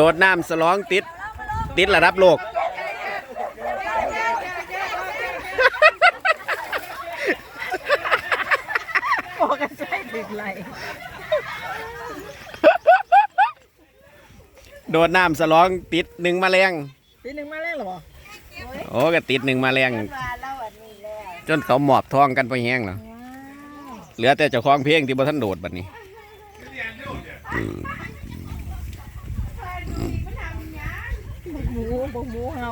โดดน้ำสลองติด ติดระดับโลก โอ้กันใช่ถึงไรโดดน้ำสลองติดหนึ่งแมลงทีหนึ่งมาแล้วเหรอโอ้ก็ติดหนึ่งแมลงว่าเราอันนี้แล้วจนเขาหมอบท้องกันไปแห้งแล้วเหลือแต่เจ้าของเพลงที่บ่ทันโดดบัดนี้หมู บอกหมูเฮา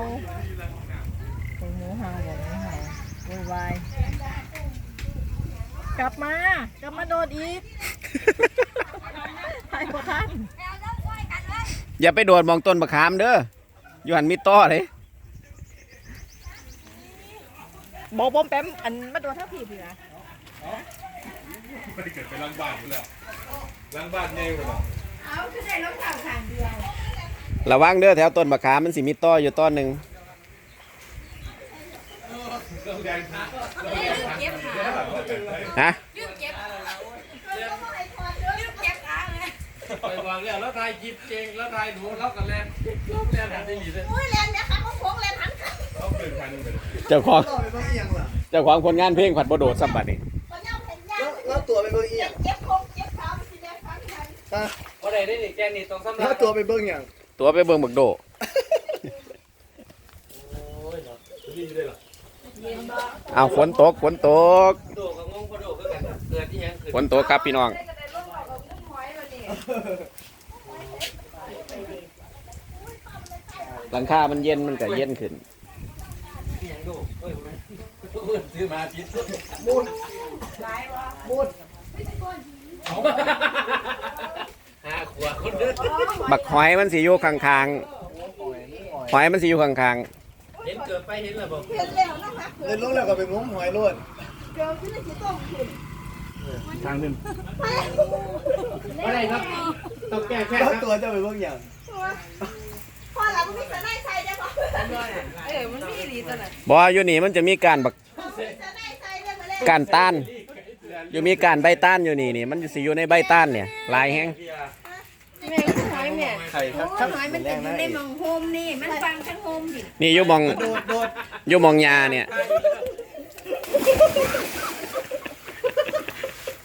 บอกหมูเฮาบอกหมูเฮาโวยวายกลับมากลับมาโดดอีกไปพอท่านอย่าไปโดดมองต้นมะขามเด้ออยู่หันมีต้อเลยบอกบอมแปมอันมาโดดท่าผีผีนะไม่ได้เกิดไปล้างบ้านอยู่แล้วล้างบ้านแน่อยู่แล้วเอาคือได้รองเท้าข้างเดียว ระวังเด้อแถวต้นมะขามมันสิมีต้ออยู่ต้นหนึ่งเก็บขาฮะลืมเก็บลืมเก็บขาเลยไปวางแล้วแล้วทายจิบเจงแล้วทายหนูแล้วกันแลนลูกแลนหันไปหนีเลยอุ้ยแลนเนี่ยค่ะเขาโค้งแลนหันกันเขาเกิดพันธุ์ไปเลยเจ้าของเจ้าของผลงานเพลงผัดบ่โดดสัมบัดนี่คนเน่าเห็นยาแล้วตัวไปเบิ้งอีหยังเก็บโค้งเก็บขามันสิแลนหันกันอะเพราะใดได้นี่แกนี่ต้องสำแล้วตัวไปเบิ้งอย่าง ตัวไปเบิ่งบักโดเอาฝนตกฝนตกโดกับงงพอโดคือกันเกิดที่ยังเกิดฝนตกครับพี่น้องหลังคามันเย็นมันก็เย็นขึ้นที่ยังโดเยเพื่อนซื้อมาพิษห้าขวบคนเดิน บักหอยมันสิอยู่ข้างๆหอยมันสิอยู่ข้างเห็นเกิดไปเห็นแล้วบอกเห็นแล้วนะคะเดินลงแล้วก็ไปงมหอยโลดเดี๋ยวที่นี่สิต้มขึ้นทางนึงว่าไรครับต้องแก้แค่แล้วครับตัวจะไปเบิ้งอย่างพ่อเราไม่สนายใส่ได้ปะเออมันมีดีตลอดบ่อยู่นี่มันจะมีการบักสนายใส่ได้มาแล้วการต้านอยู่มีการใบต้านอยู่นี่นี่มันสิอยู่ในใบต้านเนี่ยหลายแฮงแม่ก็หอยแม่ไข่ครับโอ้หอยมันจะอยู่ในหมองโฮมนี่ มันฟังทั้งโฮมดินี่อยู่หมองโดดโดดอยู่หมองยาเนี่ย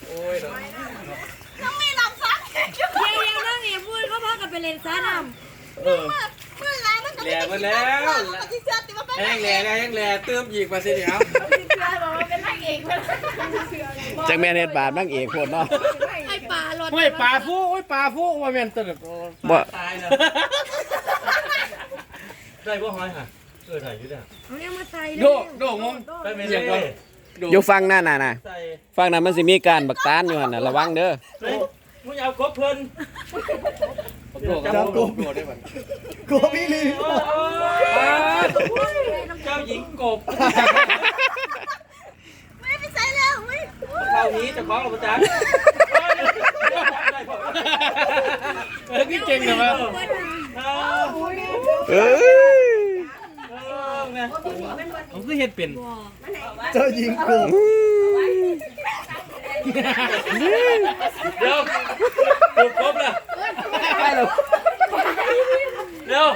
โอ้ยต้องมีลำซักเดี๋ยวเดี๋ยวนั่งเอ๋พูดก็พอกับไปเล่นซ่าดำเออเมื่อไรมันจะแหล่มาแล้วมันจะเชื่อติว่าเป็นแห้งแหล่แล้วแห้งแหล่เติมอีกมาสิเดี๋ยวเชื่อบอกว่าเป็นนางเอกมันจักแม่นเฮ็ดบาปนางเอกโพดเนาะไอ้ ปลาหลอดโอ้ยปลาฟูโอ้ยปลาฟูว่าแม่นตลอดบ่ตายเลยได้บ่หอยค่ะเออถ่ายอยู่เนี่ยเอาเนี่ยมาใส่โดโดงงได้ไหมเนี่ยอยู่ฟังนั่นน่ะนะใส่ฟังนั้นมันสิมีการบักต้านอยู่หั่นน่ะระวังเด้อเฮ้ยมึงเอาครบเพิ่นจับกบกบพี่ลีเจ้าหญิงกบไม่ไปใส่แล้วไม่เท่านี้จะคล้องกับอาจารย์เออพี่ เก่งนะมั้งเอ้ยผมคือเฮ็ดเป็นเจ้าหญิงกบเดี๋ยวถูกครบแล้วเดี๋ยว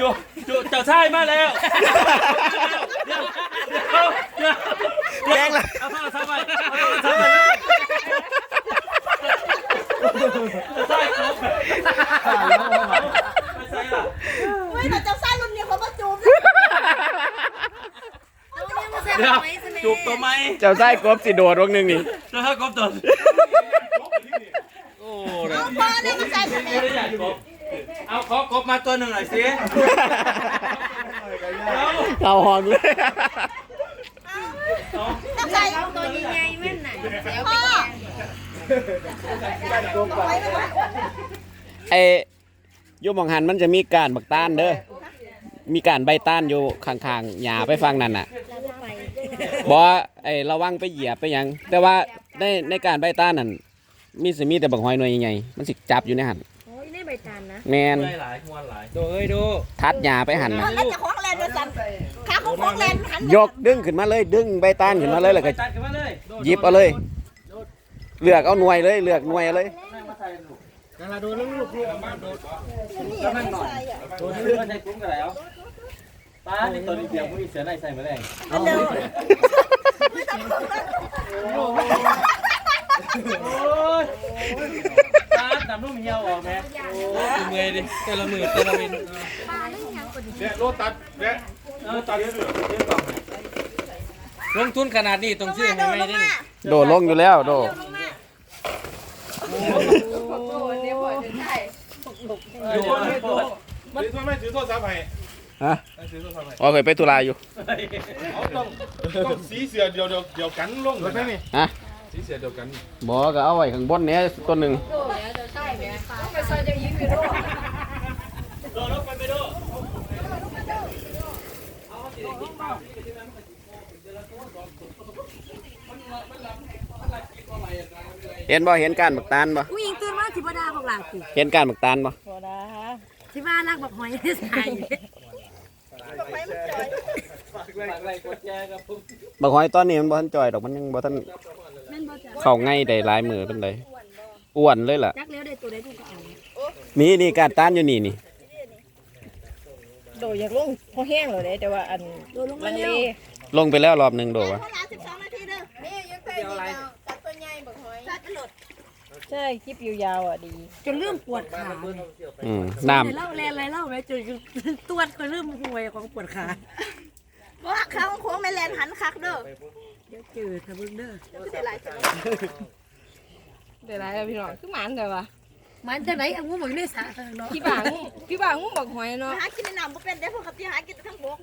จูจูเจ้าชายมาแล้วเดี๋ยวเดี๋ยวเดี๋ยว แกงละ เอาโทรศัพท์ไปเอาโทรศัพท์ไปใช่ครับไม่ใช่ล่ะ ไม่แต่เจ้าซ่ารุ่นนี้เขามาจูบ เดี๋ยวจูบตัวไหม เจ้าไส้กบสิโดดวงหนึงนี่แล้วถ้ากบตัวโอ้เดี๋ยวพอเนี่ยมาใส่ทำไมไม่ได้อยากกบเอาขอกบมาตัวหนึ่งหน่อยสิเข้าห้องเลยต้องใส่ตัวใหญ่ๆมันน่ะเดี๋ยวไปแกงไอ้อยู่หมองหันมันจะมีการบักต้านเด้อมีการใบต้านอยู่ข้างๆหญ้าไปฟังนั่นน่ะ บ่ไอ้ระวังไปเหยียบไปหยัง แต่ว่าในในการใบต้านนั่นมีสิมีแต่บักหอยหน่วยใหญ่ๆมันสิจับอยู่ในหันโอ้ยนี่ใบตาลนะแมนหลายมวนหลายดูเอ้ยดูทัดหญ้าไปหันน่ะแล้วจะคล้องแลนด้วยซ้ำขาของคล้องแลนหันยกดึงขึ้นมาเลยดึงใบต้านขึ้นมาเลยแล้วก็ตัดกันมาเลยหยิบเอาเลย เลือกเอาหน่วยเลยเลือกหน่วยเอาเลยนั่งมาใส่ลูกนั่นละโดนลูกลูกลูกมาโดนก็นั่งหน่อยตัวนี้ก็ใช้กุ้งกันแล้ว ป้าในตัวนี้เดียวผู้ที่เสือในใส่มาแรงเอาโอ้ยป้าดำนุ่มเหี่ยวออกไหมโอ้ยเมื่อยดิแต่ละมือแต่ละเวนเนี่ยโลตัดเนี่ยโลตัดเนี่ยลงทุนขนาดนี้ต้องซื้อให้ไม่ได้โดลงอยู่แล้วโดอยู่ไม่ปวดถือโทรไม่ถือโทรศัพท์ให้ ฮะถือโทรศัพท์ให้อ๋อเคยไปตุลาอยู่เอาต้องต้องสีเสือเดียวเดียวเดียวกันลงเลยนะฮะสีเสือเดียวกันบอกก็เอาไว้ข้างบนเนี้ยตัวหนึ่งเห็นบ่เห็นการบักตาลบ่ผู้หญิงตื่นมาสิบดาบอกหลังสิเห็นการบักตาลบ่บ่ได้ฮะสิบ้านักบอกหอยใส่ บักหอยตอนนี้มันบ่ทันจ่อยดอกมันยังบ่ทันแม่นบ่จ้ะเข้าง่ายได้หลายมือเป็นไดอ้วนเลยล่ะจักแล้วได้ตัวได้ตัวก็เอานี่นี่การตานอยู่นี่นี่โดอยากลงพอแห้งเลยเด้แต่ว่าอันโดนลงลัมางเลเร็วลงไปแล้วรอบหนึงโดวะใช่คลิปยาวๆอะดี จนเริ่มปวดขาอืมน้น้เล่าแลนอะไรเล่าไหมจนตัวก็เริ่มห่วยของปวดขาว่าเขาโค้งแม่แลนหันคักเด้อเดี๋ยวเจอทะเบึงเด้อเสียหลายจังเดี๋ยวไรแล้วพี่น้องคือหมันแต่ว่ามันจะไหนเอางูเหมือนในสระเนาะพี่บางพี่บางงบอกหอยเนาะหากินในน้ำบ่เป็นเด้อพวกกับที่หากินแต่ทั้งบก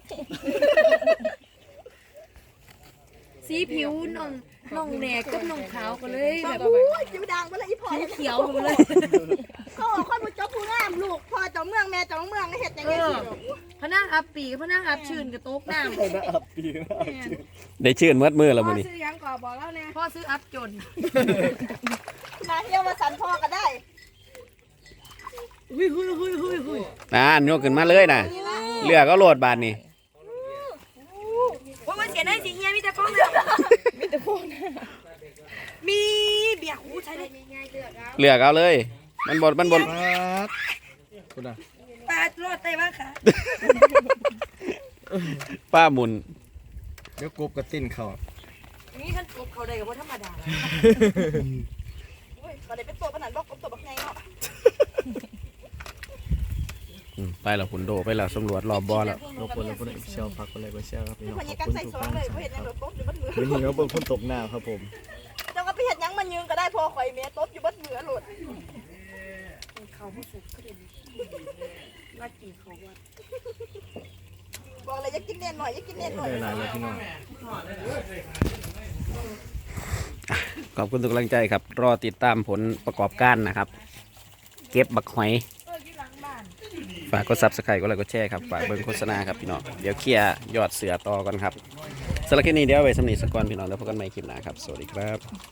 สีผิวน้อง น้องแหนกกับน้องขาวก็เลยบแบอกบอู้ยจิวดังบ่ละอีพอเขียวๆเลย เขาบอกคนบ่จบผู้งามลูกพ่อเจ้าเมืองแม่เจ้าเมืองเฮ็ดจังได๋สิพนักอับปีกพนักอับชื่นกับโต๊ะน้ำนะอับปีนะอับปีได้ชื่นเมืดมือแล้วพ่อมื้อนี้ซื้อหยังก่อบอกแล้วเนี่ยพ่อซื้ออัพจนมาเที่ยวมาสันพ่อก็ได้หุยหุยหุยหุยหุยอ่านยกขึ้นมาเลยน่ะเลือกก็โหลดบาดนี่ว่ามันเสียได้สิเฮียมีแต่ฟองน้ำมีแต่ฟองน้ำ มีเบียร์หูใช้ได้เลือกเอาเลย มันบ่มันบ่คุณอะปลาโลดไต้บ้างค่ะป้าหมุนเดี๋ยวกบกระติ้นเขานี่ท่านกบเขาได้กับว่าธรรมดาโอ้ยบ่ได้เป็นตัวปานนั้นบ่กบตัวบักใหญ่เนาะ อืมไปแล้วคุณโดไปแล้วสำรวจรอบบ่อแล้วเราคนเราคนเชียวพักคนอะไรก็เชียวครับพี่น้องพขญาอบกันคุณใส่ทุกซองท่านเลยบ่เฮ็ดหยังดอกตบอยู่บัดมือวันนี้เราเบิ่งคนตกหน้าครับผมเจ้าก็ไปเฮ็ดหยังมันยืงก็ได้พอข่อยแม่ตบอยู่บัดมือโลดเขาผู้สุดก็เด่นว่ากี่เขาว่าบอกเลยอย่ากินเน่นหน่อยอย่ากินเน่นหน่อยได้หลายเลยพี่น้อง ขอบคุณทุกกำลังใจครับ รอติดตามผลประกอบการนะครับ เก็บบักหอย ฝากกดซับสไครต์กดไลค์กดแชร์ครับ ฝากเบิ่งโฆษณาครับพี่น้อง เดี๋ยวเคลียร์ยอดเสือต่อกันครับสำหรับคลิปนี้เดี๋ยวไว้สำนีสกอนพี่น้องแล้วพบกันใหม่คลิปหน้าครับ สวัสดีครับ